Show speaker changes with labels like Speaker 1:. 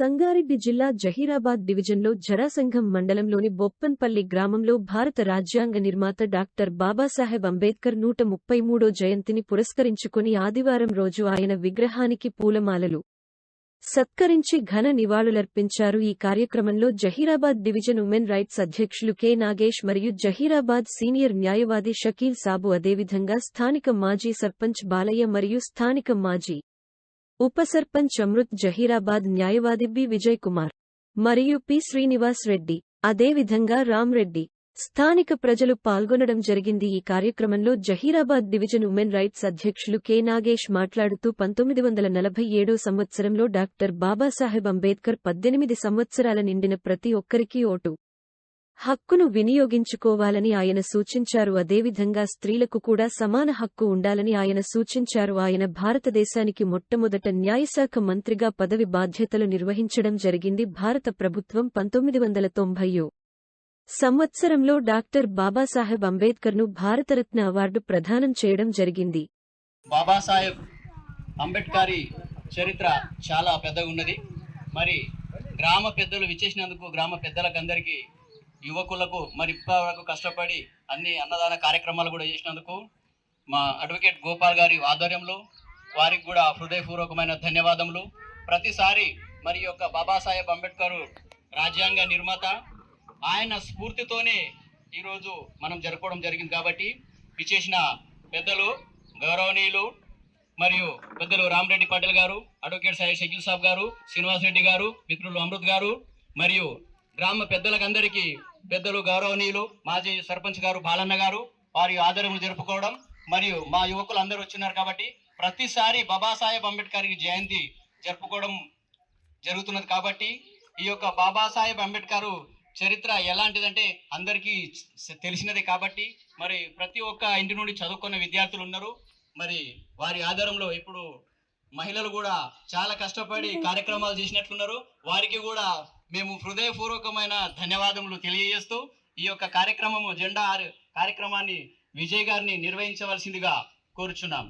Speaker 1: సంగారెడ్డి జిల్లా జహీరాబాద్ డివిజన్లో జరాసంఘం మండలంలోని బొప్పన్పల్లి గ్రామంలో భారత రాజ్యాంగ నిర్మాత డాక్టర్ బాబాసాహెబ్ అంబేద్కర్ నూట ముప్పై మూడో జయంతిని పురస్కరించుకుని ఆదివారం రోజు ఆయన విగ్రహానికి పూలమాలలు సత్కరించి ఘన నివాళులర్పించారు. ఈ కార్యక్రమంలో జహీరాబాద్ డివిజన్ ఉమెన్ రైట్స్ అధ్యక్షులు కె నాగేష్ మరియు జహీరాబాద్ సీనియర్ న్యాయవాది షకీల్ సాబు అదేవిధంగా స్థానిక మాజీ సర్పంచ్ బాలయ్య మరియు స్థానిక మాజీ ఉప సర్పంచ్ అమృత్ జహీరాబాద్ న్యాయవాది బి. విజయ్ కుమార్ మరియు పి. శ్రీనివాస్ రెడ్డి. అదేవిధంగా రామ్రెడ్డి స్థానిక ప్రజలు పాల్గొనడం జరిగింది. ఈ కార్యక్రమంలో జహీరాబాద్ డివిజన్ ఉమెన్ రైట్స్ అధ్యక్షులు కె. నాగేష్ మాట్లాడుతూ పంతొమ్మిది వందల నలభై ఏడో సంవత్సరంలో డాక్టర్ బాబాసాహెబ్ అంబేద్కర్ పద్దెనిమిది సంవత్సరాల నిండిన ప్రతి ఒక్కరికీ ఓటు హక్కును వినియోగించుకోవాలని ఆయన సూచించారు. అదేవిధంగా స్త్రీలకు కూడా సమాన హక్కు ఉండాలని ఆయన సూచించారు. ఆయన భారతదేశానికి మొట్టమొదట న్యాయశాఖ మంత్రిగా పదవి బాధ్యతలు నిర్వహించడం జరిగింది. భారత ప్రభుత్వం పంతొమ్మిది వందల తొంభైయో సంవత్సరంలో డాక్టర్ బాబాసాహెబ్ అంబేద్కర్ను భారతరత్న అవార్డు ప్రదానం చేయడం జరిగింది.
Speaker 2: బాబాసాహెబ్ అంబేద్కర్ చరిత్ర చాలా పెద్దగా ఉన్నది మరి గ్రామ పెద్దలు విచ్చేసినందుకు గ్రామ పెద్దలకందరికీ యువకులకు మరి ఇప్పటివరకు కష్టపడి అన్ని అన్నదాన కార్యక్రమాలు కూడా చేసినందుకు మా అడ్వకేట్ గోపాల్ గారి ఆధ్వర్యంలో వారికి కూడా హృదయపూర్వకమైన ధన్యవాదములు. ప్రతిసారి మరి యొక్క బాబాసాహెబ్ అంబేద్కర్ రాజ్యాంగ నిర్మాత ఆయన స్ఫూర్తితోనే ఈరోజు మనం జరుపుకోవడం జరిగింది కాబట్టి విచేసిన పెద్దలు గౌరవనీయులు మరియు పెద్దలు రామరెడ్డి పటేల్ గారు అడ్వకేట్ సాయి షకీల్ సాబ్ గారు శ్రీనివాస్ రెడ్డి గారు మిత్రులు అమృత్ గారు మరియు గ్రామ పెద్దలకందరికీ పెద్దలు గౌరవనీయులు మాజీ సర్పంచ్ గారు బాలన్న గారు వారి ఆదరణలు జరుపుకోవడం మరియు మా యువకులు అందరూ వచ్చినారు కాబట్టి ప్రతిసారి బాబాసాహెబ్ అంబేద్కర్ జయంతి జరుపుకోవడం జరుగుతున్నది కాబట్టి ఈ యొక్క బాబాసాహెబ్ అంబేద్కర్ చరిత్ర ఎలాంటిదంటే అందరికీ తెలిసినది కాబట్టి మరి ప్రతి ఒక్క ఇంటి నుండి చదువుకున్న విద్యార్థులు ఉన్నారు. మరి వారి ఆధారంలో ఇప్పుడు మహిళలు కూడా చాలా కష్టపడి కార్యక్రమాలు చేసినట్లున్నారు. వారికి కూడా మేము హృదయపూర్వకమైన ధన్యవాదములు తెలియజేస్తూ ఈ యొక్క కార్యక్రమము జెండా ఆర్- కార్యక్రమాన్ని విజయ్ గారిని నిర్వహించవలసిందిగా కోరుచున్నాం.